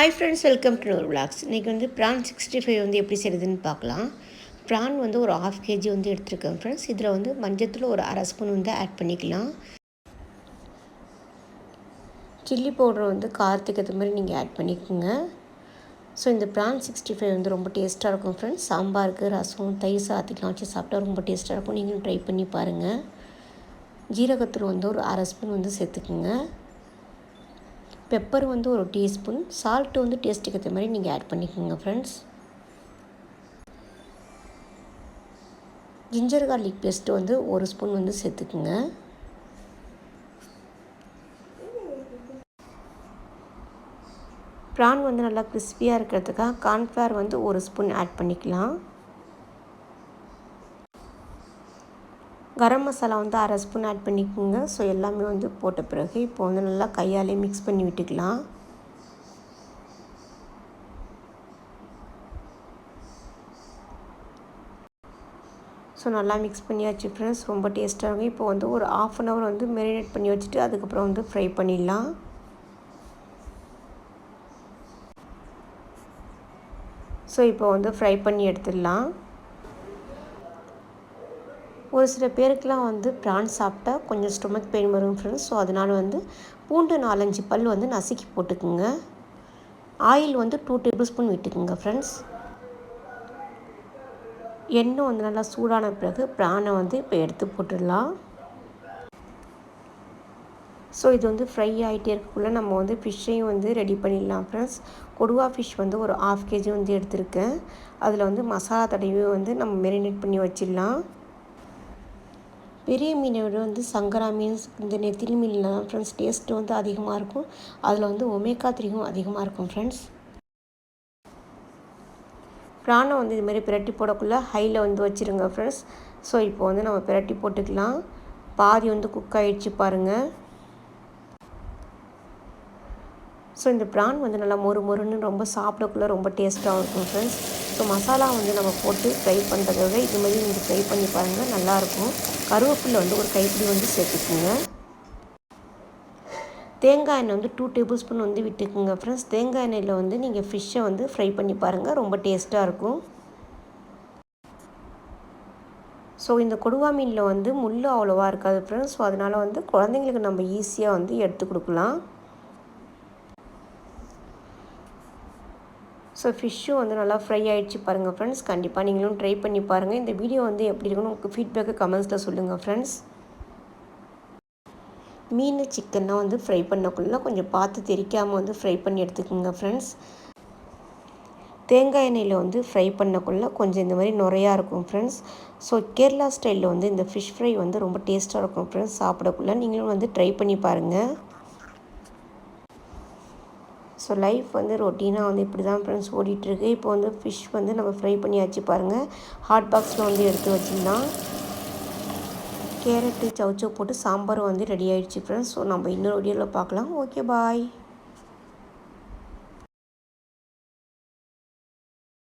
Hi friends welcome to ஒரு vlogs இன்றைக்கி வந்து ப்ரான் சிக்ஸ்டி ஃபைவ் வந்து எப்படி செய்யுதுன்னு பார்க்கலாம். ப்ரான் வந்து ஒரு ஆஃப் கேஜி வந்து எடுத்துருக்கேன் ஃப்ரெண்ட்ஸ் இதில் வந்து மஞ்சத்தில் ஒரு அரை ஸ்பூன் வந்து ஆட் பண்ணிக்கலாம். சில்லி பவுடர் வந்து காரத்துக்கு ஏற்ற மாதிரி நீங்கள் ஆட் பண்ணிக்கோங்க. ஸோ இந்த ப்ரான் சிக்ஸ்டி ஃபைவ் வந்து ரொம்ப டேஸ்ட்டாக இருக்கும் ஃப்ரெண்ட்ஸ் சாம்பாருக்கு ரசம் தயிர் சாத்திக்கலாம் வச்சு சாப்பிட்டா ரொம்ப டேஸ்ட்டாக இருக்கும். நீங்களும் ட்ரை பண்ணி பாருங்கள் ஜீரகத்தில் வந்து ஒரு அரை ஸ்பூன் வந்து சேர்த்துக்குங்க. பெப்பர் வந்து ஒரு டீஸ்பூன் சால்ட்டு வந்து டேஸ்ட்டுக்கு ஏற்ற மாதிரி நீங்கள் ஆட் பண்ணிக்கோங்க ஃப்ரெண்ட்ஸ் ஜிஞ்சர் கார்லிக் பேஸ்ட்டு வந்து ஒரு ஸ்பூன் வந்து சேர்த்துக்குங்க. ப்ரான் வந்து நல்லா கிறிஸ்பியாக இருக்கிறதுக்காக கார்ன்ஃப்ளவர் வந்து ஒரு ஸ்பூன் ஆட் பண்ணிக்கலாம். கரம் மசாலா வந்து அரை ஸ்பூன் ஆட் பண்ணிக்கோங்க. ஸோ எல்லாமே வந்து போட்ட பிறகு இப்போ வந்து நல்லா கையாலே மிக்ஸ் பண்ணி விட்டுக்கலாம். ஸோ நல்லா மிக்ஸ் பண்ணியாச்சு ஃப்ரெண்ட்ஸ் ரொம்ப டேஸ்ட்டாக இருக்கும் இப்போ வந்து ஒரு ஆஃப் அன் ஹவர் வந்து மெரினேட் பண்ணி வச்சுட்டு அதுக்கப்புறம் வந்து ஃப்ரை பண்ணிடலாம். ஸோ இப்போ வந்து ஃப்ரை பண்ணி எடுத்துடலாம். ஒரு சில பேருக்கெலாம் வந்து ப்ரான் சாப்பிட்டா கொஞ்சம் ஸ்டொமக் பெயின் வரும் ஃப்ரெண்ட்ஸ் ஸோ அதனால் வந்து பூண்டு நாலஞ்சு பல் வந்து நசுக்கி போட்டுக்குங்க. ஆயில் வந்து டூ டேபிள் ஸ்பூன் விட்டுக்குங்க ஃப்ரெண்ட்ஸ் எண்ணெய் வந்து நல்லா சூடான பிறகு பிரானை வந்து இப்போ எடுத்து போட்டுடலாம். ஸோ இது வந்து ஃப்ரை ஆகிட்டே இருக்கக்குள்ளே நம்ம வந்து ஃபிஷ்ஷையும் வந்து ரெடி பண்ணிடலாம் ஃப்ரெண்ட்ஸ் கொடுவா ஃபிஷ் வந்து ஒரு ஆஃப் கேஜி வந்து எடுத்திருக்கேன். அதில் வந்து மசாலா தடவையும் வந்து நம்ம மெரினேட் பண்ணி வச்சிடலாம். பெரிய மீனை விட வந்து சங்கரா மீன் இந்த நெத்திலி மீன்லாம் ஃப்ரெண்ட்ஸ் டேஸ்ட்டு வந்து அதிகமாக இருக்கும். அதில் வந்து ஒமேக்கா த்ரீயும் அதிகமாக இருக்கும் ஃப்ரெண்ட்ஸ் ப்ரானை வந்து இதுமாரி பிரட்டி போடக்குள்ளே ஹையில் வந்து வச்சுருங்க ஃப்ரெண்ட்ஸ் ஸோ இப்போ வந்து நம்ம பிரட்டி போட்டுக்கலாம். பாதி வந்து குக் ஆகிடுச்சு பாருங்கள் ஸோ இந்த ப்ரான் வந்து நல்லா மொறு மொறுன்னு ரொம்ப சாப்பிடக்குள்ளே ரொம்ப டேஸ்ட்டாக இருக்கும் ஃப்ரெண்ட்ஸ் ஸோ மசாலா வந்து நம்ம போட்டு ஃப்ரை பண்ணுறத விட இது மாதிரி நீங்கள் ஃப்ரை பண்ணி பாருங்கள் நல்லாயிருக்கும் கருவேப்பிலை வந்து ஒரு கைப்பிடி வந்து சேர்த்துக்குங்க. தேங்காய் எண்ணெய் வந்து டூ டேபிள் ஸ்பூன் வந்து விட்டுக்குங்க ஃப்ரெண்ட்ஸ் தேங்காய் எண்ணெயில் வந்து நீங்கள் ஃபிஷ்ஷை வந்து ஃப்ரை பண்ணி பாருங்கள் ரொம்ப டேஸ்ட்டாக இருக்கும். ஸோ இந்த கொடுவா மீனில் வந்து முள் அவ்வளோவா இருக்காது ஃப்ரெண்ட்ஸ் ஸோ அதனால் வந்து குழந்தைங்களுக்கு நம்ம ஈஸியாக வந்து எடுத்து கொடுக்கலாம். ஸோ ஃபிஷ்ஷும் வந்து நல்லா ஃப்ரை ஆகிடுச்சு பாருங்கள் ஃப்ரெண்ட்ஸ் கண்டிப்பாக நீங்களும் ட்ரை பண்ணி பாருங்கள் இந்த வீடியோ வந்து எப்படி இருக்குன்னு உங்களுக்கு ஃபீட்பேக்கு கமெண்ட்ஸில் சொல்லுங்கள் ஃப்ரெண்ட்ஸ் மீன் சிக்கன்லாம் வந்து ஃப்ரை பண்ணக்குள்ள கொஞ்சம் பார்த்து தெரிக்காமல் வந்து ஃப்ரை பண்ணி எடுத்துக்கோங்க ஃப்ரெண்ட்ஸ் தேங்காய் எண்ணெயில் வந்து ஃப்ரை பண்ணக்குள்ளே கொஞ்சம் இந்த மாதிரி நிறையா இருக்கும் ஃப்ரெண்ட்ஸ் ஸோ கேரளா ஸ்டைலில் வந்து இந்த ஃபிஷ் ஃப்ரை வந்து ரொம்ப டேஸ்ட்டாக இருக்கும் ஃப்ரெண்ட்ஸ் சாப்பிடக்குள்ளே நீங்களும் வந்து ட்ரை பண்ணி பாருங்கள் ஸோ லைஃப் வந்து ரொட்டீனாக வந்து இப்படி தான் ஃப்ரெண்ட்ஸ் ஓடிட்டுருக்கு. இப்போ வந்து ஃபிஷ் வந்து நம்ம ஃப்ரை பண்ணியாச்சு பாருங்கள் ஹாட் பாக்ஸில் வந்து எடுத்து வச்சிடலாம். கேரட்டு சவுச்சோ போட்டு சாம்பார் வந்து ரெடி ஆகிடுச்சு ஃப்ரெண்ட்ஸ் ஸோ நம்ம இன்னொரு வீடியோவில் பார்க்கலாம். Okay bye